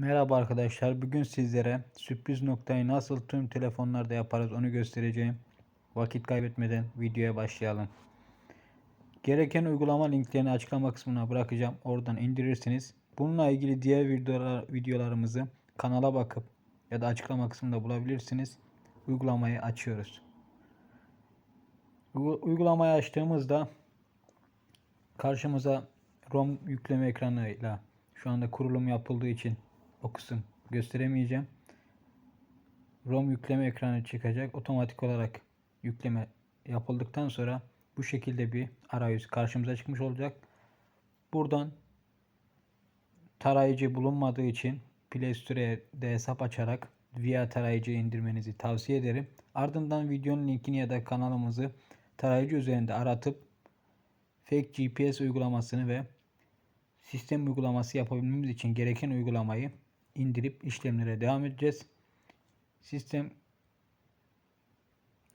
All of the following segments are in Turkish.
Merhaba arkadaşlar. Bugün sizlere sürpriz noktayı nasıl tüm telefonlarda yaparız onu göstereceğim. Vakit kaybetmeden videoya başlayalım. Gereken uygulama linklerini açıklama kısmına bırakacağım. Oradan indirirsiniz. Bununla ilgili diğer videolar, videolarımızı kanala bakıp ya da açıklama kısmında bulabilirsiniz. Uygulamayı açıyoruz. Uygu- Uygulamayı açtığımızda karşımıza ROM yükleme ekranıyla şu anda kurulum yapıldığı için o kısım gösteremeyeceğim. ROM yükleme ekranı çıkacak. Otomatik olarak yükleme yapıldıktan sonra bu şekilde bir arayüz karşımıza çıkmış olacak. Buradan tarayıcı bulunmadığı için Play Store'de hesap açarak via tarayıcı indirmenizi tavsiye ederim. Ardından videonun linkini ya da kanalımızı tarayıcı üzerinde aratıp fake GPS uygulamasını ve sistem uygulaması yapabilmemiz için gereken uygulamayı indirip işlemlere devam edeceğiz. Sistem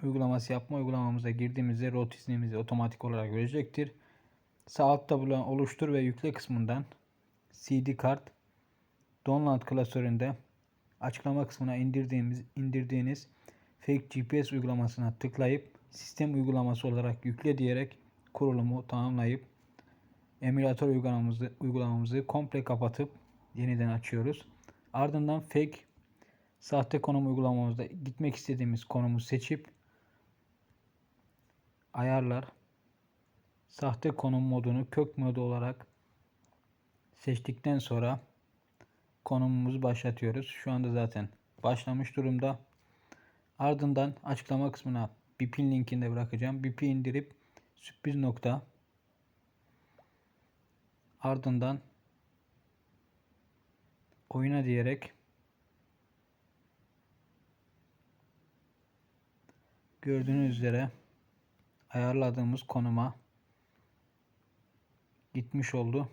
uygulaması yapma uygulamamıza girdiğimizde rot iznimizi otomatik olarak görecektir. Sağ altta bulunan oluştur ve yükle kısmından CD kart download klasöründe açıklama kısmına indirdiğimiz indirdiğiniz fake GPS uygulamasına tıklayıp sistem uygulaması olarak yükle diyerek kurulumu tamamlayıp emülatör uygulamamızı, uygulamamızı komple kapatıp yeniden açıyoruz. Ardından fake sahte konum uygulamamızda gitmek istediğimiz konumu seçip ayarlar sahte konum modunu kök modu olarak seçtikten sonra konumumuzu başlatıyoruz. Şu anda zaten başlamış durumda. Ardından açıklama kısmına bir pin linkini de bırakacağım. Bir pin indirip sürpriz nokta ardından oyuna diyerek gördüğünüz üzere ayarladığımız konuma gitmiş oldu.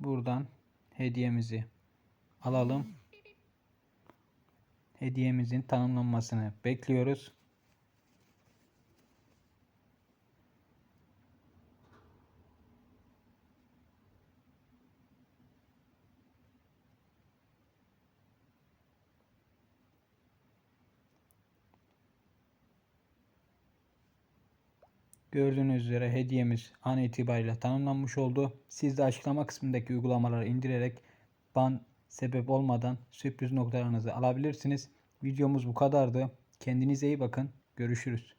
Buradan hediyemizi alalım. Hediyemizin tanımlanmasını bekliyoruz. Gördüğünüz üzere hediyemiz an itibariyle tanımlanmış oldu. Siz de açıklama kısmındaki uygulamaları indirerek ban sebep olmadan sürpriz noktalarınızı alabilirsiniz. Videomuz bu kadardı. Kendinize iyi bakın. Görüşürüz.